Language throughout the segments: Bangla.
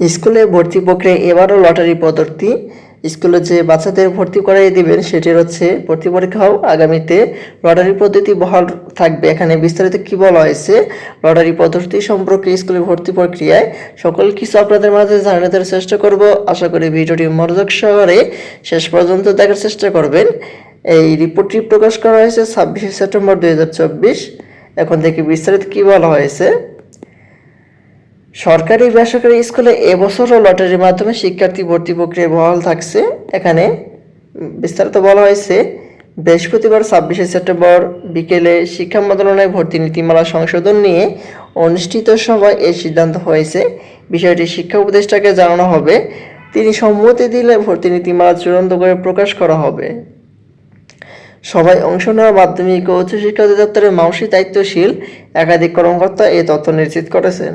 স্কুলে ভর্তি প্রক্রিয়া এবারও লটারি পদ্ধতি। স্কুলে যে বাচ্চাদের ভর্তি করাই দিবেন, সেটির হচ্ছে ভর্তি পরীক্ষাও আগামীতে লটারি পদ্ধতি বহাল থাকবে। এখানে বিস্তারিত কি বলা হয়েছে? লটারি পদ্ধতি সম্পর্কে স্কুলে ভর্তি প্রক্রিয়ায় সকল কিছু আপনাদের মাঝে জানিয়ে দেওয়ার চেষ্টা করব। আশা করি ভিডিওটি মনোযোগ সহকারে শেষ পর্যন্ত দেখার চেষ্টা করবেন। এই রিপোর্টটি প্রকাশ করা হয়েছে ছাব্বিশে সেপ্টেম্বর দু হাজার চব্বিশ। এখন দেখি বিস্তারিত কি বলা হয়েছে? সরকারি বেসরকারি স্কুলে এবছরও লটারির মাধ্যমে শিক্ষার্থী ভর্তি প্রক্রিয়া বহাল থাকছে। এখানে বিস্তারিত বলা হয়েছে, বৃহস্পতিবার ছাব্বিশে সেপ্টেম্বর বিকেলে শিক্ষা মন্ত্রণালয় ভর্তি নীতিমালা সংশোধন নিয়ে অনুষ্ঠিত সভায় এই সিদ্ধান্ত হয়েছে। বিষয়টি শিক্ষা উপদেষ্টাকে জানানো হবে। তিনি সম্মতি দিলে ভর্তি নীতিমালা চূড়ান্ত করে প্রকাশ করা হবে। সবাই অংশ নেওয়া মাধ্যমিক ও উচ্চশিক্ষা অধিদপ্তরের মানসিক দায়িত্বশীল একাধিক কর্মকর্তা এই তথ্য নিশ্চিত করেছেন।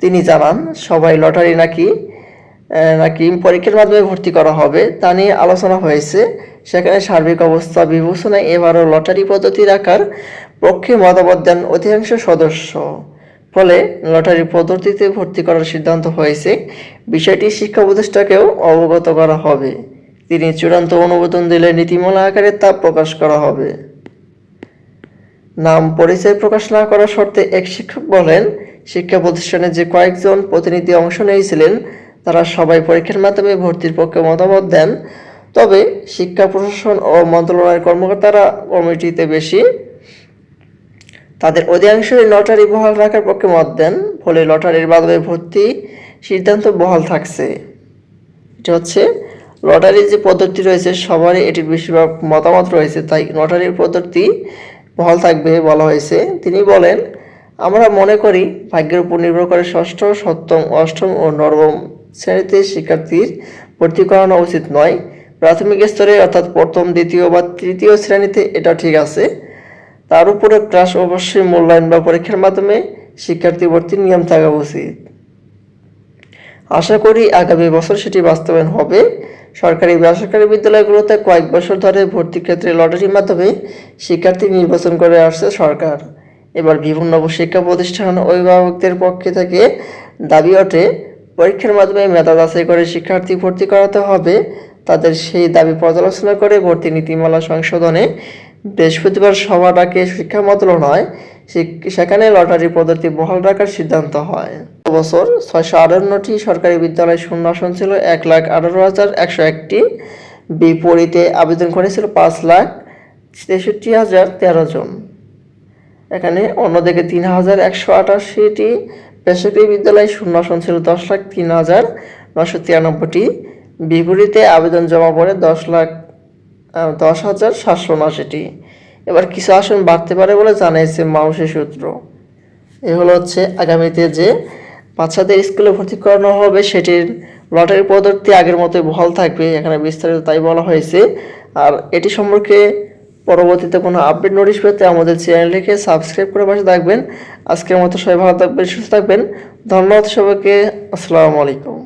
তিনি জানান, সবাই লটারি নাকি নাকি পরীক্ষার মাধ্যমে ভর্তি করা হবে তা নিয়ে আলোচনা হয়েছে। সেখানে সার্বিক অবস্থা বিবেচনায় এবারও লটারি পদ্ধতি রাখার পক্ষে মতামত দেন অধিকাংশ সদস্য। ফলে লটারি পদ্ধতিতে ভর্তি করার সিদ্ধান্ত হয়েছে। বিষয়টি শিক্ষা উপদেষ্টাকেও অবগত করা হবে। তিনি চূড়ান্ত অনুমোদন দিলে নীতিমালা আকারে তা প্রকাশ করা হবে। নাম পরিচয় প্রকাশ না করার শর্তে এক শিক্ষক বলেন শিক্ষা প্রতিষ্ঠানে যে কয়েকজন প্রতিনিধি অংশ নিয়েছিলেন, তারা সবাই পরীক্ষার মাধ্যমে ভর্তির পক্ষে মতামত দেন। তবে শিক্ষা প্রশাসন ও মন্ত্রণালয়ের কর্মকর্তারা কমিটিতে বেশি তাদের অধিকাংশই লটারি বহাল রাখার পক্ষে মত দেন, ফলে লটারির মাধ্যমে ভর্তি সিদ্ধান্ত বহাল থাকছে। এটা হচ্ছে, লটারির যে পদ্ধতি রয়েছে, সবারই এটির বেশিরভাগ মতামত রয়েছে, তাই লটারির পদ্ধতি বহাল থাকবে বলা হয়েছে। তিনি বলেন আমরা মনে করি ভাগ্যের উপর নির্ভর করে ষষ্ঠ, সপ্তম, অষ্টম ও নবম শ্রেণীতে শিক্ষার্থীর ভর্তি করানো উচিত নয়। প্রাথমিক স্তরে অর্থাৎ প্রথম, দ্বিতীয় বা তৃতীয় শ্রেণীতে এটা ঠিক আছে। তার উপরে ক্লাস অবশ্যই মূল্যায়ন বা পরীক্ষার মাধ্যমে শিক্ষার্থী ভর্তির নিয়ম থাকা উচিত। আশা করি আগামী বছর সেটি বাস্তবায়ন হবে। সরকারি বেসরকারি বিদ্যালয়গুলোতে কয়েক বছর ধরে ভর্তির ক্ষেত্রে লটারির মাধ্যমে শিক্ষার্থী নির্বাচন করে আসছে সরকার। এবার বিভিন্ন শিক্ষা প্রতিষ্ঠান অভিভাবকদের পক্ষে থেকে দাবি ওঠে, পরীক্ষার মাধ্যমে মেধা যাচাই করে শিক্ষার্থী ভর্তি করাতে হবে। তাদের সেই দাবি পর্যালোচনা করে ভর্তি নীতিমালা সংশোধনে বৃহস্পতিবার সভা ডাকে শিক্ষা মন্ত্রণালয়। সেখানে লটারি পদ্ধতি বহাল রাখার সিদ্ধান্ত হয়। বছর ছয়শো আটান্নটি সরকারি বিদ্যালয় শূন্য আসন ছিল এক লাখ আঠারো হাজার একশো একটি। বিপরীতে আবেদন করেছিল পাঁচ লাখ তেষট্টি হাজার তেরো জন। এখানে অন্যদিকে তিন হাজার একশো আটাশিটি বেসরকারি বিদ্যালয়ে শূন্য আসন ছিল দশ লাখ তিন হাজার নশো তিরানব্বইটি। বিপরীতে আবেদন জমা পড়ে দশ লাখ দশ হাজার সাতশো উনআশিটি। এবার কিছু আসন বাড়তে পারে বলে জানিয়েছে মাউসি সূত্র। এ হলো হচ্ছে আগামীতে যে বাচ্চাদের স্কুলে ভর্তি করানো হবে সেটির লটারি পদ্ধতি আগের মতোই বহাল থাকবে, এখানে বিস্তারিত তাই বলা হয়েছে। আর এটি সম্পর্কে পরবর্তীতে কোনো আপডেট নোটিশ পেতে আমাদের চ্যানেলটিকে সাবস্ক্রাইব করে পাশে থাকবেন। আজকের মতো সবাই ভালো থাকবেন, সুস্থ থাকবেন। ধন্যবাদ সবাইকে। আসসালামু আলাইকুম।